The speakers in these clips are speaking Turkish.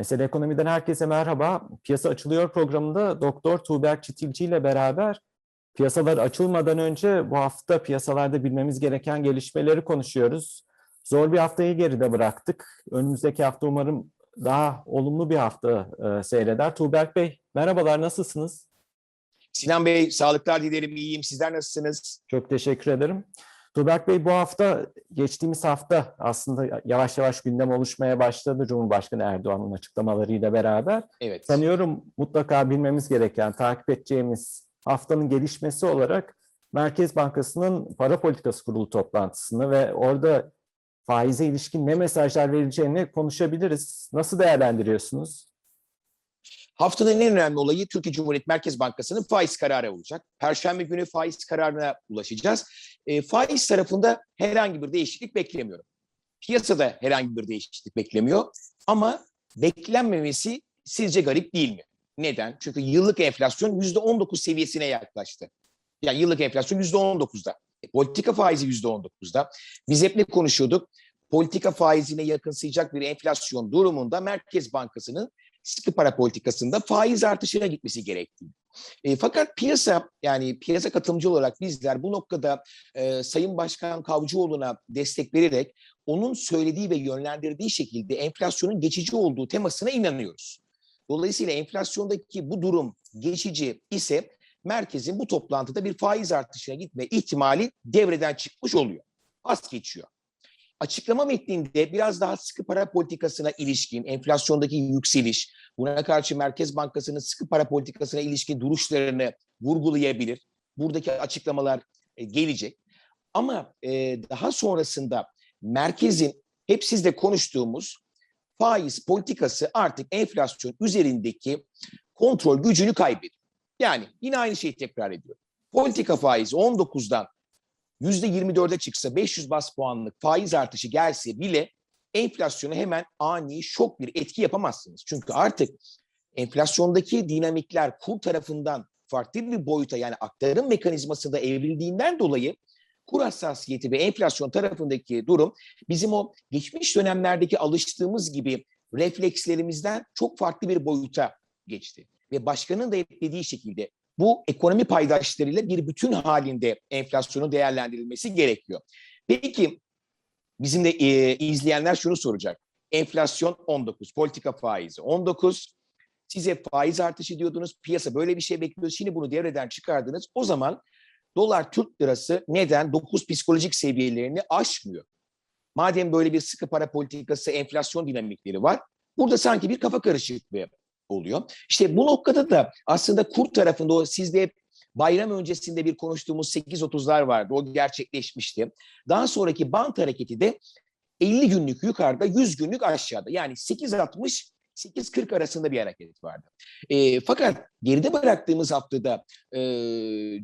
Mesele Ekonomi'den herkese merhaba. Piyasa Açılıyor programında Doktor Tuğberk Çitilci ile beraber piyasalar açılmadan önce bu hafta piyasalarda bilmemiz gereken gelişmeleri konuşuyoruz. Zor bir haftayı geride bıraktık. Önümüzdeki hafta umarım daha olumlu bir hafta e, seyreder. Tuğberk Bey merhabalar nasılsınız? Sinan Bey sağlıklar dilerim iyiyim. Sizler nasılsınız? Çok teşekkür ederim. Tuğberk Bey bu hafta geçtiğimiz hafta aslında yavaş yavaş gündem oluşmaya başladı Cumhurbaşkanı Erdoğan'ın açıklamalarıyla beraber. Evet. Sanıyorum mutlaka bilmemiz gereken, takip edeceğimiz haftanın gelişmesi olarak Merkez Bankası'nın para politikası kurulu toplantısını ve orada faize ilişkin ne mesajlar verileceğini konuşabiliriz. Nasıl değerlendiriyorsunuz? Haftanın en önemli olayı Türkiye Cumhuriyet Merkez Bankası'nın faiz kararı olacak. Perşembe günü faiz kararına ulaşacağız. E, faiz tarafında herhangi bir değişiklik beklemiyorum. Piyasada herhangi bir değişiklik beklemiyor. Ama beklenmemesi sizce garip değil mi? Neden? Çünkü yıllık enflasyon %19 seviyesine yaklaştı. Yani yıllık enflasyon %19'da. E, politika faizi %19'da. Biz hep ne konuşuyorduk? Politika faizine yakınsayacak bir enflasyon durumunda Merkez Bankası'nın sıkı para politikasında faiz artışına gitmesi gerektiği. E, fakat piyasa yani piyasa katılımcı olarak bizler bu noktada e, Sayın Başkan Kavcıoğlu'na destek vererek onun söylediği ve yönlendirdiği şekilde enflasyonun geçici olduğu temasına inanıyoruz. Dolayısıyla enflasyondaki bu durum geçici ise merkezin bu toplantıda bir faiz artışına gitme ihtimali devreden çıkmış oluyor. Az geçiyor. Açıklama metninde biraz daha sıkı para politikasına ilişkin, enflasyondaki yükseliş, buna karşı Merkez Bankası'nın sıkı para politikasına ilişkin duruşlarını vurgulayabilir. Buradaki açıklamalar e, gelecek. Ama e, daha sonrasında merkezin hep sizle konuştuğumuz faiz politikası artık enflasyon üzerindeki kontrol gücünü kaybediyor. Yani yine aynı şeyi tekrar ediyorum. Politika faizi 19'dan %24'e çıksa 500 bas puanlık faiz artışı gelse bile enflasyona hemen ani şok bir etki yapamazsınız. Çünkü artık enflasyondaki dinamikler kur tarafından farklı bir boyuta yani aktarım mekanizmasında evrildiğinden dolayı kur hassasiyeti ve enflasyon tarafındaki durum bizim o geçmiş dönemlerdeki alıştığımız gibi reflekslerimizden çok farklı bir boyuta geçti. Ve başkanın da hep dediği şekilde bu ekonomi paydaşlarıyla bir bütün halinde enflasyonun değerlendirilmesi gerekiyor. Peki bizim de e, izleyenler şunu soracak. Enflasyon 19, politika faizi 19. Size faiz artışı diyordunuz, piyasa böyle bir şey bekliyor. Şimdi bunu devreden çıkardınız. O zaman dolar Türk lirası neden 9 psikolojik seviyelerini aşmıyor? Madem böyle bir sıkı para politikası, enflasyon dinamikleri var, burada sanki bir kafa karışıklığı oluyor. İşte bu noktada da aslında kur tarafında o sizde hep bayram öncesinde bir konuştuğumuz 8.30'lar vardı. O gerçekleşmişti. Daha sonraki bant hareketi de 50 günlük yukarıda 100 günlük aşağıda. Yani 8.60 8.40 arasında bir hareket vardı. E, fakat geride bıraktığımız haftada e,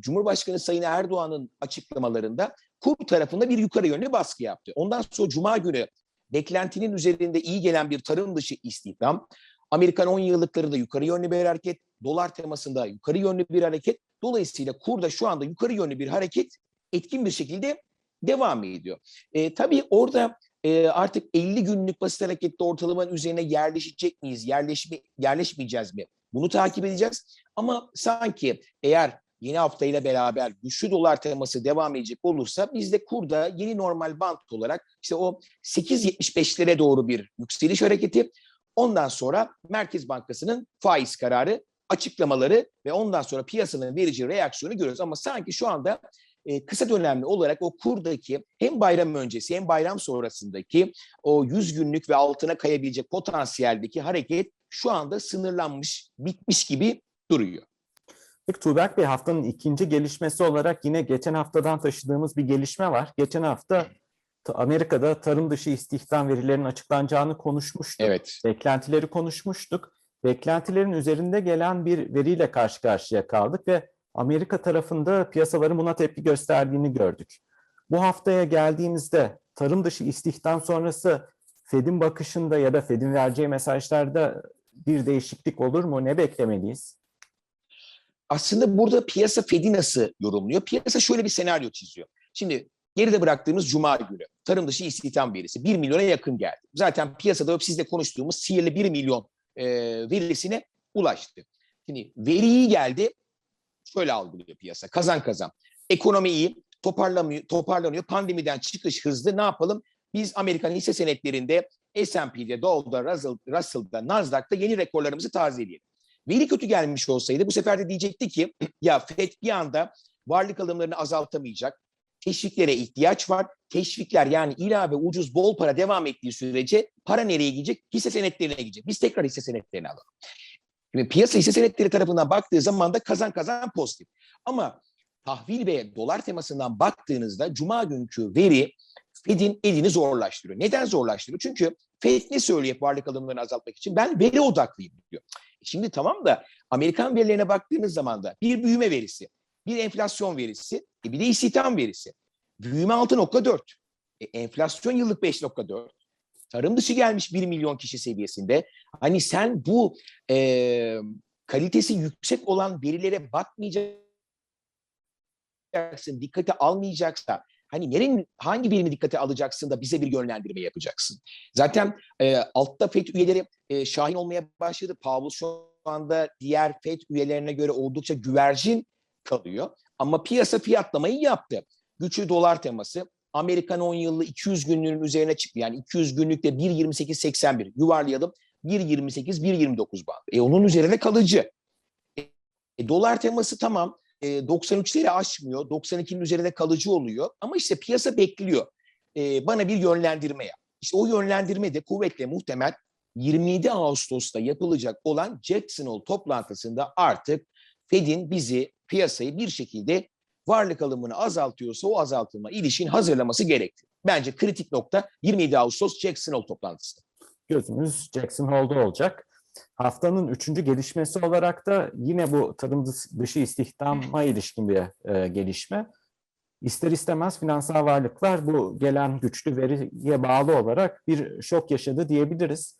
Cumhurbaşkanı Sayın Erdoğan'ın açıklamalarında kur tarafında bir yukarı yönlü baskı yaptı. Ondan sonra Cuma günü beklentinin üzerinde iyi gelen bir tarım dışı istihdam, Amerikan 10 yıllıkları da yukarı yönlü bir hareket, dolar temasında yukarı yönlü bir hareket. Dolayısıyla kurda şu anda yukarı yönlü bir hareket etkin bir şekilde devam ediyor. E, tabii orada e, artık 50 günlük basit hareketli ortalamanın üzerine yerleşecek miyiz, yerleşme, yerleşmeyeceğiz mi? Bunu takip edeceğiz. Ama sanki eğer yeni haftayla beraber güçlü dolar teması devam edecek olursa bizde kurda yeni normal bant olarak işte o 8.75'lere doğru bir yükseliş hareketi Ondan sonra Merkez Bankası'nın faiz kararı, açıklamaları ve ondan sonra piyasanın verici reaksiyonu görüyoruz. Ama sanki şu anda e, kısa dönemli olarak o kurdaki hem bayram öncesi hem bayram sonrasındaki o 100 günlük ve altına kayabilecek potansiyeldeki hareket şu anda sınırlanmış, bitmiş gibi duruyor. Peki Tuğberk Bey haftanın ikinci gelişmesi olarak yine geçen haftadan taşıdığımız bir gelişme var. Geçen hafta Amerika'da tarım dışı istihdam verilerinin açıklanacağını konuşmuştuk. Evet. Beklentileri konuşmuştuk. Beklentilerin üzerinde gelen bir veriyle karşı karşıya kaldık ve Amerika tarafında piyasaların buna tepki gösterdiğini gördük. Bu haftaya geldiğimizde tarım dışı istihdam sonrası Fed'in bakışında ya da Fed'in vereceği mesajlarda bir değişiklik olur mu? Ne beklemeliyiz? Aslında burada piyasa Fed'i nasıl yorumluyor? Piyasa şöyle bir senaryo çiziyor. Şimdi Geride bıraktığımız Cuma günü tarım dışı istihdam verisi 1 milyona yakın geldi. Zaten piyasada sizle konuştuğumuz sihirli 1 milyon e, verisine ulaştı. Şimdi veri iyi geldi. Şöyle algılıyor piyasa. Kazan kazan. Ekonomi iyi. Toparlamıyor, toparlanıyor. Pandemiden çıkış hızlı. Ne yapalım? Biz Amerikan hisse senetlerinde S&P'de, Dow'da, Russell, Russell'da, Nasdaq'ta yeni rekorlarımızı tazeleyelim. Veri kötü gelmiş olsaydı bu sefer de diyecekti ki ya FED bir anda varlık alımlarını azaltamayacak. Teşviklere ihtiyaç var. Teşvikler yani ilave ucuz bol para devam ettiği sürece para nereye gidecek? Hisse senetlerine gidecek. Biz tekrar hisse senetlerini alalım. Şimdi piyasa hisse senetleri tarafından baktığı zaman da kazan kazan pozitif. Ama tahvil ve dolar temasından baktığınızda cuma günkü veri Fed'in elini zorlaştırıyor. Neden zorlaştırıyor? Çünkü Fed ne söylüyor varlık alımlarını azaltmak için? Ben veri odaklıyım diyor. Şimdi tamam da Amerikan verilerine baktığınız zaman da bir büyüme verisi, bir enflasyon verisi, e bir de istihdam verisi. Büyüme 6.4, e enflasyon yıllık 5.4, tarım dışı gelmiş 1 milyon kişi seviyesinde. Hani sen bu e, kalitesi yüksek olan verilere bakmayacaksın, dikkate almayacaksa hani nerenin hangi birimi dikkate alacaksın da bize bir yönlendirme yapacaksın. Zaten e, altta FED üyeleri e, şahin olmaya başladı. Powell şu anda diğer FED üyelerine göre oldukça güvercin kalıyor. Ama piyasa fiyatlamayı yaptı. Güçlü dolar teması Amerikan 10 yıllı 200 günlüğünün üzerine çıktı. Yani 200 günlükte 1.28.81 yuvarlayalım. 1.28, 1.29 bandı. E onun üzerine kalıcı. E, dolar teması tamam. E, 93'leri aşmıyor. 92'nin üzerinde kalıcı oluyor. Ama işte piyasa bekliyor. E, bana bir yönlendirme yap. İşte o yönlendirme de kuvvetle muhtemel 27 Ağustos'ta yapılacak olan Jackson Hole toplantısında artık Fed'in bizi piyasayı bir şekilde varlık alımını azaltıyorsa o azaltılma ilişkin hazırlaması gerekti. Bence kritik nokta 27 Ağustos Jackson Hole toplantısı. Gözümüz Jackson Hole'da olacak. Haftanın üçüncü gelişmesi olarak da yine bu tarım dışı istihdama ilişkin bir e, gelişme. İster istemez finansal varlıklar bu gelen güçlü veriye bağlı olarak bir şok yaşadı diyebiliriz.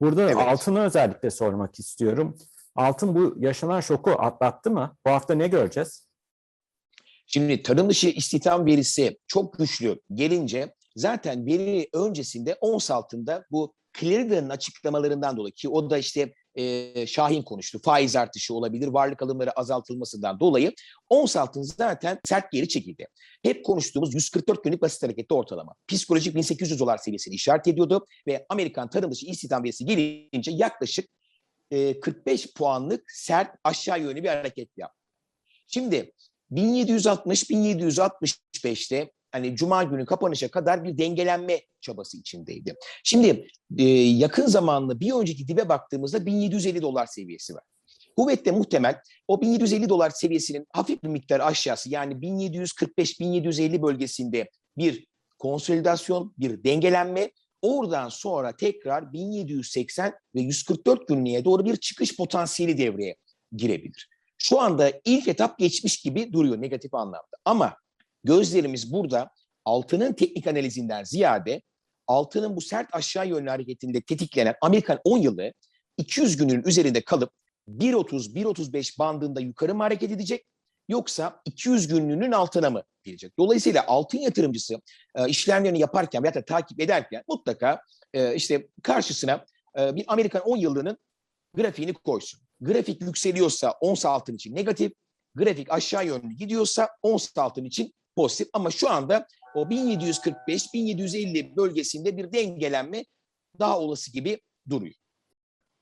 Burada Evet. altını özellikle sormak istiyorum. Altın bu yaşanan şoku atlattı mı? Bu hafta ne göreceğiz? Şimdi tarım dışı istihdam verisi çok güçlü gelince zaten veri öncesinde ons altında bu Clarida'nın açıklamalarından dolayı ki o da işte e, Şahin konuştu. Faiz artışı olabilir, varlık alımları azaltılmasından dolayı ons altın zaten sert geri çekildi. Hep konuştuğumuz 144 günlük basit hareketli ortalama. Psikolojik 1800 dolar seviyesini işaret ediyordu ve Amerikan tarım dışı istihdam verisi gelince yaklaşık e, 45 puanlık sert aşağı yönlü bir hareket yaptı. Şimdi 1760-1765'te hani Cuma günü kapanışa kadar bir dengelenme çabası içindeydi. Şimdi e, yakın zamanlı bir önceki dibe baktığımızda 1750 dolar seviyesi var. Kuvvetle muhtemel o 1750 dolar seviyesinin hafif bir miktar aşağısı yani 1745-1750 bölgesinde bir konsolidasyon, bir dengelenme oradan sonra tekrar 1780 ve 144 günlüğe doğru bir çıkış potansiyeli devreye girebilir. Şu anda ilk etap geçmiş gibi duruyor negatif anlamda. Ama gözlerimiz burada altının teknik analizinden ziyade altının bu sert aşağı yönlü hareketinde tetiklenen Amerikan 10 yılı 200 günün üzerinde kalıp 1.30-1.35 bandında yukarı mı hareket edecek yoksa 200 günlüğünün altına mı gelecek? Dolayısıyla altın yatırımcısı e, işlemlerini yaparken veya da takip ederken mutlaka e, işte karşısına e, bir Amerikan 10 yıllığının grafiğini koysun. Grafik yükseliyorsa ons altın için negatif, grafik aşağı yönlü gidiyorsa ons altın için pozitif. Ama şu anda o 1745-1750 bölgesinde bir dengelenme daha olası gibi duruyor.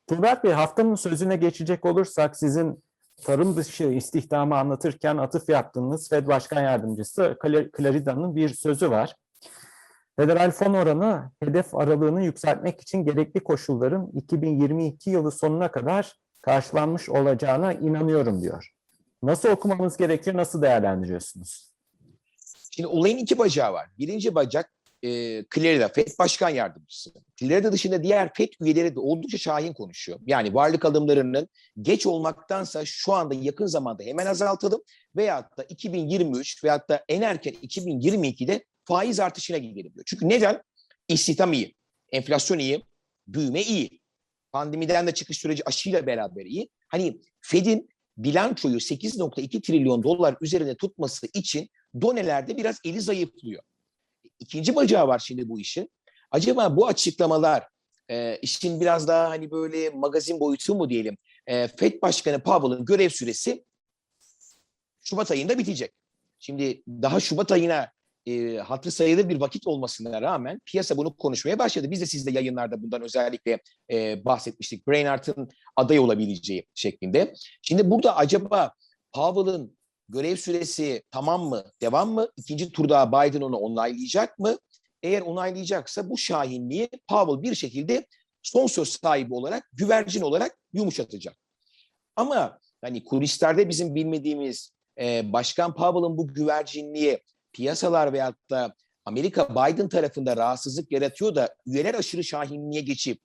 Tuğberk Bey haftanın sözüne geçecek olursak sizin tarım dışı istihdamı anlatırken atıf yaptığınız Fed Başkan Yardımcısı Clarida'nın bir sözü var. Federal fon oranı hedef aralığını yükseltmek için gerekli koşulların 2022 yılı sonuna kadar karşılanmış olacağına inanıyorum diyor. Nasıl okumamız gerekiyor, nasıl değerlendiriyorsunuz? Şimdi olayın iki bacağı var. Birinci bacak e, Clarida, FED Başkan Yardımcısı. Clarida dışında diğer FED üyeleri de oldukça şahin konuşuyor. Yani varlık alımlarının geç olmaktansa şu anda yakın zamanda hemen azaltalım veyahut da 2023 veyahut da en erken 2022'de faiz artışına gidelim diyor. Çünkü neden? İstihdam iyi, enflasyon iyi, büyüme iyi. Pandemiden de çıkış süreci aşıyla beraber iyi. Hani Fed'in bilançoyu 8.2 trilyon dolar üzerinde tutması için donelerde biraz eli zayıflıyor. İkinci bacağı var şimdi bu işin. Acaba bu açıklamalar e, işin biraz daha hani böyle magazin boyutu mu diyelim. E, FED Başkanı Powell'ın görev süresi Şubat ayında bitecek. Şimdi daha Şubat ayına e, hatırı sayılır bir vakit olmasına rağmen piyasa bunu konuşmaya başladı. Biz de sizde yayınlarda bundan özellikle e, bahsetmiştik. Brainard'ın aday olabileceği şeklinde. Şimdi burada acaba Powell'ın görev süresi tamam mı, devam mı? İkinci turda Biden onu onaylayacak mı? Eğer onaylayacaksa bu şahinliği Powell bir şekilde son söz sahibi olarak, güvercin olarak yumuşatacak. Ama hani kulislerde bizim bilmediğimiz e, Başkan Powell'ın bu güvercinliği piyasalar veyahut da Amerika Biden tarafında rahatsızlık yaratıyor da üyeler aşırı şahinliğe geçip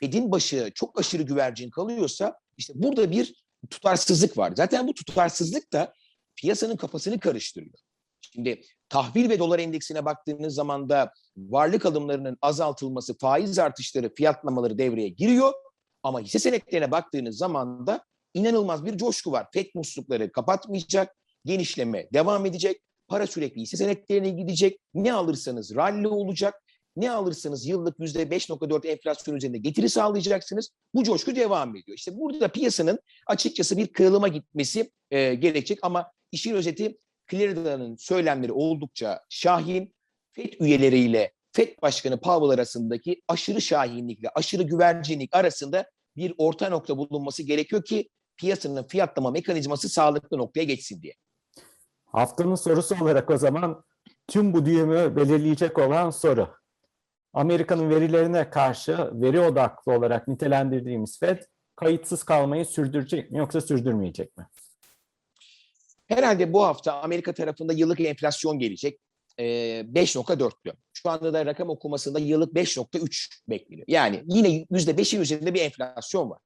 Fed'in başı çok aşırı güvercin kalıyorsa işte burada bir tutarsızlık var. Zaten bu tutarsızlık da piyasanın kafasını karıştırıyor. Şimdi tahvil ve dolar endeksine baktığınız zaman da varlık alımlarının azaltılması, faiz artışları, fiyatlamaları devreye giriyor. Ama hisse senetlerine baktığınız zaman da inanılmaz bir coşku var. FED muslukları kapatmayacak, genişleme devam edecek. Para sürekli hisse senetlerine gidecek. Ne alırsanız rally olacak. Ne alırsanız yıllık %5.4 enflasyon üzerinde getiri sağlayacaksınız. Bu coşku devam ediyor. İşte burada piyasanın açıkçası bir kırılıma gitmesi e, gerekecek ama işin özeti Clarida'nın söylemleri oldukça şahin. FED üyeleriyle FED Başkanı Powell arasındaki aşırı şahinlikle aşırı güvercinlik arasında bir orta nokta bulunması gerekiyor ki piyasanın fiyatlama mekanizması sağlıklı noktaya geçsin diye. Haftanın sorusu olarak o zaman tüm bu düğümü belirleyecek olan soru. Amerika'nın verilerine karşı veri odaklı olarak nitelendirdiğimiz FED kayıtsız kalmayı sürdürecek mi yoksa sürdürmeyecek mi? Herhalde bu hafta Amerika tarafında yıllık enflasyon gelecek. E, 5.4'lü. Şu anda da rakam okumasında yıllık 5.3 bekleniyor. Yani yine %5'in üzerinde bir enflasyon var.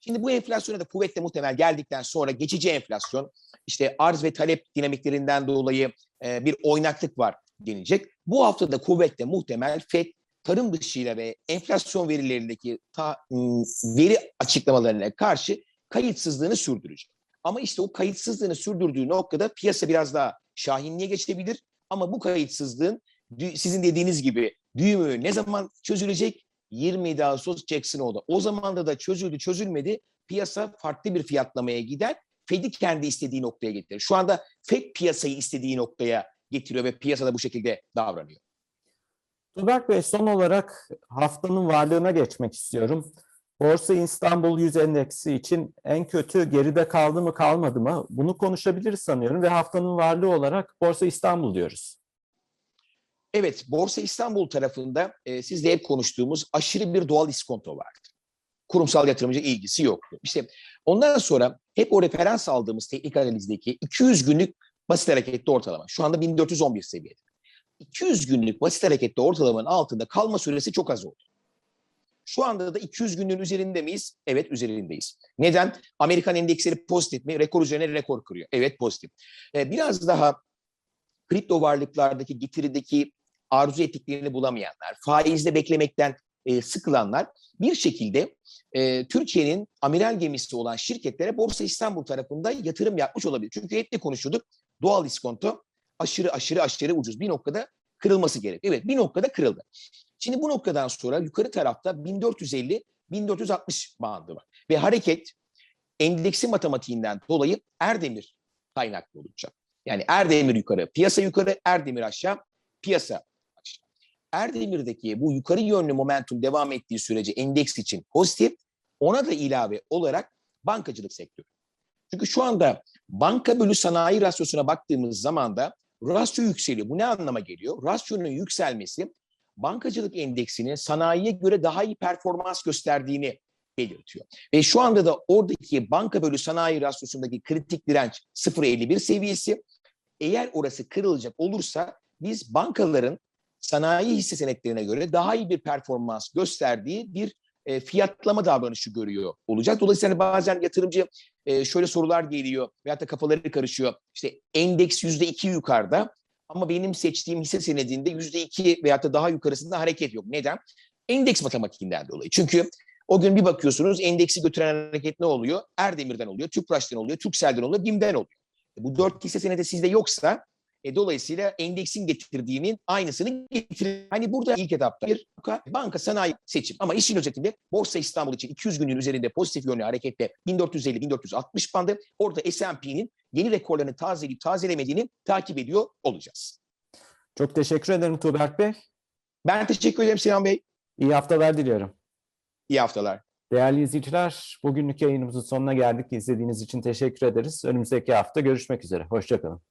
Şimdi bu enflasyona da kuvvetle muhtemel geldikten sonra geçici enflasyon, işte arz ve talep dinamiklerinden dolayı e, bir oynaklık var denilecek. Bu hafta da kuvvetle muhtemel FED tarım dışıyla ve enflasyon verilerindeki ta, ım, veri açıklamalarına karşı kayıtsızlığını sürdürecek. Ama işte o kayıtsızlığını sürdürdüğü noktada piyasa biraz daha şahinliğe geçebilir. Ama bu kayıtsızlığın sizin dediğiniz gibi düğümü ne zaman çözülecek? 27 Ağustos Jackson oldu. O zamanda da çözüldü çözülmedi. Piyasa farklı bir fiyatlamaya gider. Fed'i kendi istediği noktaya getirir. Şu anda Fed piyasayı istediği noktaya getiriyor ve piyasada bu şekilde davranıyor. Tuberk Bey son olarak haftanın varlığına geçmek istiyorum. Borsa İstanbul 100 endeksi için en kötü geride kaldı mı kalmadı mı? Bunu konuşabiliriz sanıyorum ve haftanın varlığı olarak Borsa İstanbul diyoruz. Evet, Borsa İstanbul tarafında e, sizle hep konuştuğumuz aşırı bir doğal iskonto vardı. Kurumsal yatırımcı ilgisi yoktu. İşte ondan sonra hep o referans aldığımız teknik analizdeki 200 günlük basit hareketli ortalama. Şu anda 1411 seviyede. 200 günlük basit hareketli ortalamanın altında kalma süresi çok az oldu. Şu anda da 200 günlüğün üzerinde miyiz? Evet üzerindeyiz. Neden? Amerikan endeksleri pozitif mi? Rekor üzerine rekor kırıyor. Evet pozitif. Ee, biraz daha kripto varlıklardaki getirideki arzu ettiklerini bulamayanlar, faizde beklemekten e, sıkılanlar bir şekilde e, Türkiye'nin amiral gemisi olan şirketlere Borsa İstanbul tarafında yatırım yapmış olabilir. Çünkü hep de konuşuyorduk. Doğal iskonto aşırı aşırı aşırı ucuz. Bir noktada kırılması gerek. Evet bir noktada kırıldı. Şimdi bu noktadan sonra yukarı tarafta 1450-1460 bandı var. Ve hareket endeksi matematiğinden dolayı Erdemir kaynaklı olacak. Yani Erdemir yukarı, piyasa yukarı, Erdemir aşağı, piyasa aşağı. Erdemir'deki bu yukarı yönlü momentum devam ettiği sürece endeks için pozitif, ona da ilave olarak bankacılık sektörü. Çünkü şu anda banka bölü sanayi rasyosuna baktığımız zaman da rasyo yükseliyor. Bu ne anlama geliyor? Rasyonun yükselmesi bankacılık endeksinin sanayiye göre daha iyi performans gösterdiğini belirtiyor. Ve şu anda da oradaki banka bölü sanayi rasyosundaki kritik direnç 0.51 seviyesi. Eğer orası kırılacak olursa biz bankaların sanayi hisse senetlerine göre daha iyi bir performans gösterdiği bir e, fiyatlama davranışı görüyor olacak. Dolayısıyla hani bazen yatırımcı e, şöyle sorular geliyor veyahut da kafaları karışıyor. İşte endeks yüzde iki yukarıda ama benim seçtiğim hisse senedinde yüzde iki veyahut da daha yukarısında hareket yok. Neden? Endeks matematiğinden dolayı. Çünkü o gün bir bakıyorsunuz endeksi götüren hareket ne oluyor? Erdemir'den oluyor, Tüpraş'tan oluyor, Türksel'den oluyor, BİM'den oluyor. E, bu dört hisse senedi sizde yoksa E, dolayısıyla endeksin getirdiğinin aynısını getirir. Hani burada ilk etapta bir banka, sanayi seçim. Ama işin özetinde Borsa İstanbul için 200 günün üzerinde pozitif yönlü hareketle 1450-1460 bandı. Orada S&P'nin yeni rekorlarını tazeleyip tazelemediğini takip ediyor olacağız. Çok teşekkür ederim Tuğberk Bey. Ben teşekkür ederim Sinan Bey. İyi haftalar diliyorum. İyi haftalar. Değerli izleyiciler, bugünlük yayınımızın sonuna geldik. İzlediğiniz için teşekkür ederiz. Önümüzdeki hafta görüşmek üzere. Hoşçakalın.